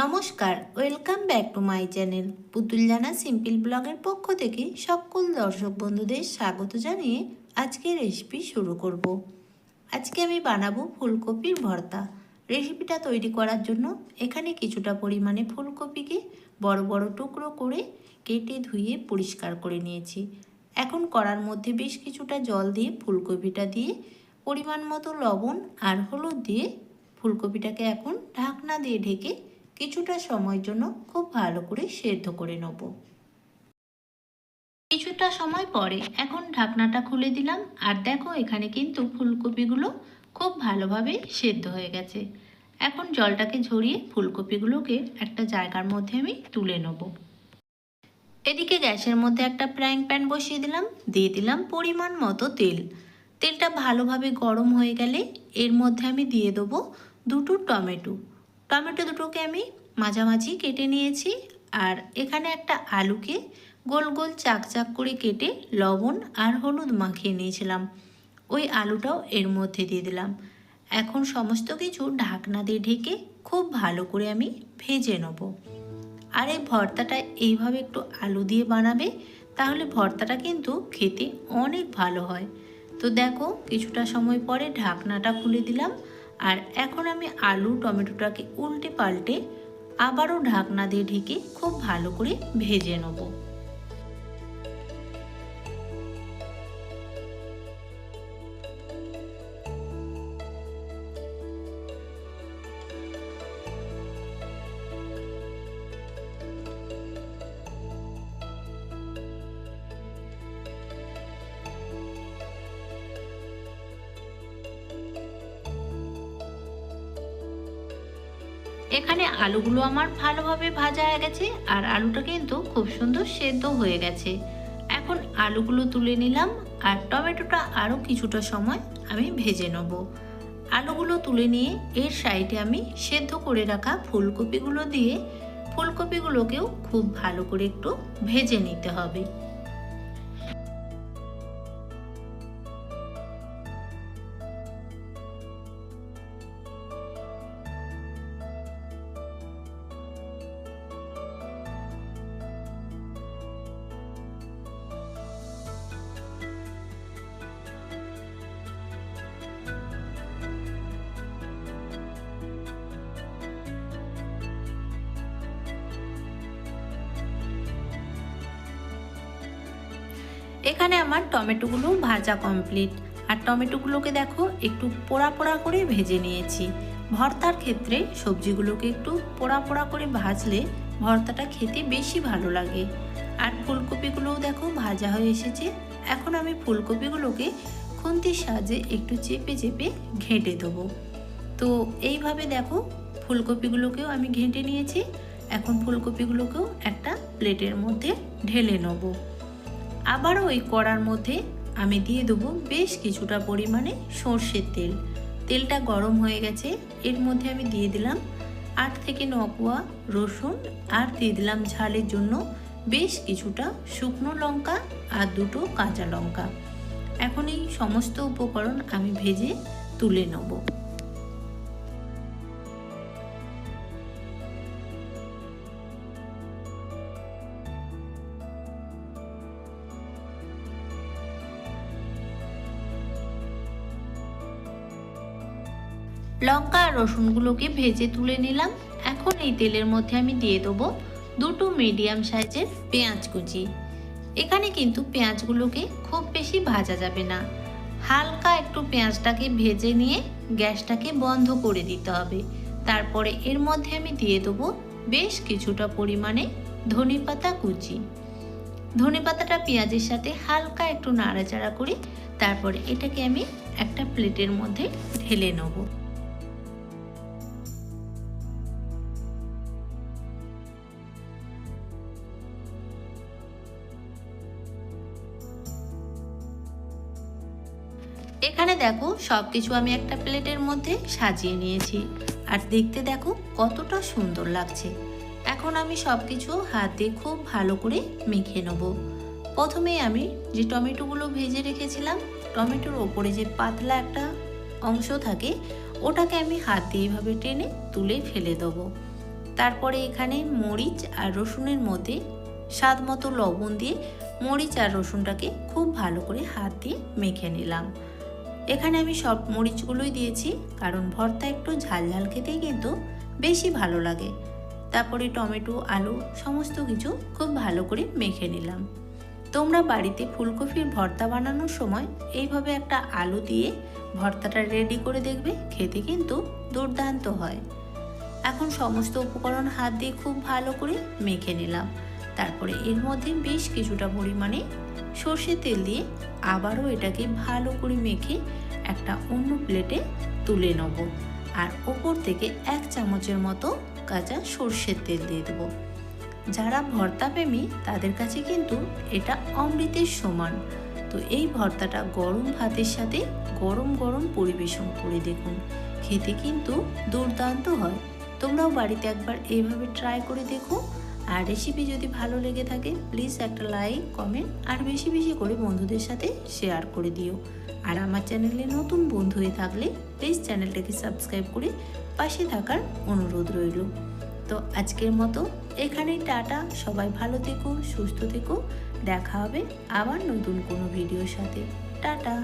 নমস্কার, welcome back to my channel. Putul Jana simple ব্লগের পক্ষ থেকে সকল দর্শক বন্ধুদের স্বাগত জানিয়ে আজকে রেসিপি শুরু করব। আজকে আমি বানাবো ফুলকপির ভর্তা। রেসিপিটা তৈরি করার জন্য এখানে কিছুটা পরিমাণে ফুলকপিকে বড় বড় টুকরো করে কেটে ধুয়ে পরিষ্কার করে নিয়েছি। এখন কড়ার মধ্যে বেশ কিছুটা জল দিয়ে ফুলকপিটা দিয়ে পরিমাণ মতো লবণ আর হলুদ দিয়ে ফুলকপিটাকে এখন ঢাকনা দিয়ে ঢেকে কিছুটা সময়ের জন্য খুব ভালো করে সেদ্ধ করে নেব। কিছুটা সময় পরে এখন ঢাকনাটা খুলে দিলাম আর দেখো এখানে কিন্তু ফুলকপিগুলো খুব ভালোভাবে সেদ্ধ হয়ে গেছে। এখন জলটাকে ঝরিয়ে ফুলকপিগুলোকে একটা জায়গার মধ্যে আমি তুলে নেব। এদিকে গ্যাসের মধ্যে একটা ফ্রাইং প্যান বসিয়ে দিলাম, দিয়ে দিলাম পরিমাণ মতো তেল। তেলটা ভালোভাবে গরম হয়ে গেলে এর মধ্যে আমি দিয়ে দেবো দুটো টমেটো। টমেটো দুটোকে আমি মাঝামাঝি কেটে নিয়েছি আর এখানে একটা আলুকে গোল গোল চাক চাক করে কেটে লবণ আর হলুদ মাখিয়ে নিয়েছিলাম। ওই আলুটাও এর মধ্যে দিয়ে দিলাম। এখন সমস্ত কিছু ঢাকনা দিয়ে ঢেকে খুব ভালো করে আমি ভেজে নেব। আর এই ভর্তাটা এইভাবে একটু আলু দিয়ে বানাবে, তাহলে ভর্তাটা কিন্তু খেতে অনেক ভালো হয়। তো দেখো, কিছুটা সময় পরে ঢাকনাটা খুলে দিলাম। আর এখন আমি আলু, টমেটোটাকে উল্টে পাল্টে আবারও ঢাকনা দিয়ে ঢেকে খুব ভালো করে ভেজে নেব। এখানে আলুগুলো আমার ভালোভাবে ভাজা হয়ে গেছে আর আলুটা কিন্তু খুব সুন্দর সেদ্ধ হয়ে গেছে। এখন আলুগুলো তুলে নিলাম আর টমেটোটা আরও কিছুটা সময় আমি ভেজে নেব। আলুগুলো তুলে নিয়ে এর সাইডে আমি সেদ্ধ করে রাখা ফুলকপিগুলো দিয়ে ফুলকপিগুলোকেও খুব ভালো করে একটু ভেজে নিতে হবে। এখানে আমার টমেটোগুলো ভাজা কমপ্লিট আর টমেটোগুলোকে দেখো, একটু পোড়া পোড়া করে ভেজে নিয়েছি। ভর্তার ক্ষেত্রে সবজিগুলোকে একটু পোড়া পোড়া করে ভাজলে ভর্তাটা খেতে বেশি ভালো লাগে। আর ফুলকপিগুলোও দেখো, ভাজা হয়ে এসেছে। এখন আমি ফুলকপিগুলোকে খুন্তির সাহায্যে একটু চেপে চেপে ঘেঁটে দেবো। তো এইভাবে দেখো, ফুলকপিগুলোকেও আমি ঘেঁটে নিয়েছি। এখন ফুলকপিগুলোকেও একটা প্লেটের মধ্যে ঢেলে নেব। আবারও ওই কড়ার মধ্যে আমি দিয়ে দেবো বেশ কিছুটা পরিমাণে সর্ষের তেল। তেলটা গরম হয়ে গেছে, এর মধ্যে আমি দিয়ে দিলাম আট থেকে ন কোয়া রসুন আর দিয়ে দিলাম ঝালের জন্য বেশ কিছুটা শুকনো লঙ্কা আর দুটো কাঁচা লঙ্কা। এখন এই সমস্ত উপকরণ আমি ভেজে তুলে নেব। লঙ্কা আর রসুনগুলোকে ভেজে তুলে নিলাম। এখন এই তেলের মধ্যে আমি দিয়ে দেবো দুটো মিডিয়াম সাইজের পেঁয়াজ কুচি। এখানে কিন্তু পেঁয়াজগুলোকে খুব বেশি ভাজা যাবে না। হালকা একটু পেঁয়াজটাকে ভেজে নিয়ে গ্যাসটাকে বন্ধ করে দিতে হবে। তারপরে এর মধ্যে আমি দিয়ে দেবো বেশ কিছুটা পরিমাণে ধনে পাতা কুচি। ধনে পাতাটা পেঁয়াজের সাথে হালকা একটু নাড়াচাড়া করে তারপরে এটাকে আমি একটা প্লেটের মধ্যে ঢেলে নেব। এখানে দেখো সব কিছু আমি একটা প্লেটের মধ্যে সাজিয়ে নিয়েছি। আর দেখতে দেখো কতটা সুন্দর লাগছে। এখন আমি সব কিছু হাত খুব ভালো করে মেখে নেব। প্রথমে আমি যে টমেটোগুলো ভেজে রেখেছিলাম, টমেটোর ওপরে যে পাতলা একটা অংশ থাকে, ওটাকে আমি হাত দিয়ে এইভাবে টেনে তুলে ফেলে দেবো। তারপরে এখানে মরিচ আর রসুনের মধ্যে স্বাদ মতো লবণ দিয়ে মরিচ আর রসুনটাকে খুব ভালো করে হাত দিয়ে মেখে নিলাম। এখানে আমি সব মরিচগুলোই দিয়েছি, কারণ ভর্তা একটু ঝাল ঝাল খেতেই কিন্তু বেশি ভালো লাগে। তারপরে টমেটো, আলু সমস্ত কিছু খুব ভালো করে মেখে নিলাম। তোমরা বাড়িতে ফুলকপির ভর্তা বানানোর সময় এইভাবে একটা আলু দিয়ে ভর্তাটা রেডি করে দেখবে, খেতে কিন্তু দুর্দান্ত হয়। এখন সমস্ত উপকরণ হাত দিয়ে খুব ভালো করে মেখে নিলাম। তারপরে এর মধ্যে বেশ কিছুটা পরিমাণে সর্ষের তেল দিয়ে আবারও এটাকে ভালো করে মেখে একটা অন্য প্লেটে তুলে নেব। আর ওপর থেকে এক চামচের মতো কাঁচা সর্ষের তেল দিয়ে দেবো। যারা ভর্তা প্রেমী তাদের কাছে কিন্তু এটা অমৃতের সমান। তো এই ভর্তাটা গরম ভাতের সাথে গরম গরম পরিবেশন করে দেখুন। খেতে কিন্তু দুর্দান্ত হয়। তোমরাও বাড়িতে একবার এইভাবে ট্রাই করে দেখো। আর রেসিপি যদি ভালো লেগে থাকে প্লিজ একটা লাইক কমেন্ট আর বেশি বেশি করে বন্ধুদের সাথে শেয়ার করে দিও। আর আমার চ্যানেলে নতুন বন্ধু হয়ে থাকলে প্লিজ চ্যানেলটাকে সাবস্ক্রাইব করে পাশে থাকার অনুরোধ রইল। তো আজকের মতো এখানেই টাটা। সবাই ভালো থেকো, সুস্থ থেকো। দেখা হবে আবার নতুন কোনো ভিডিওর সাথে। টাটা।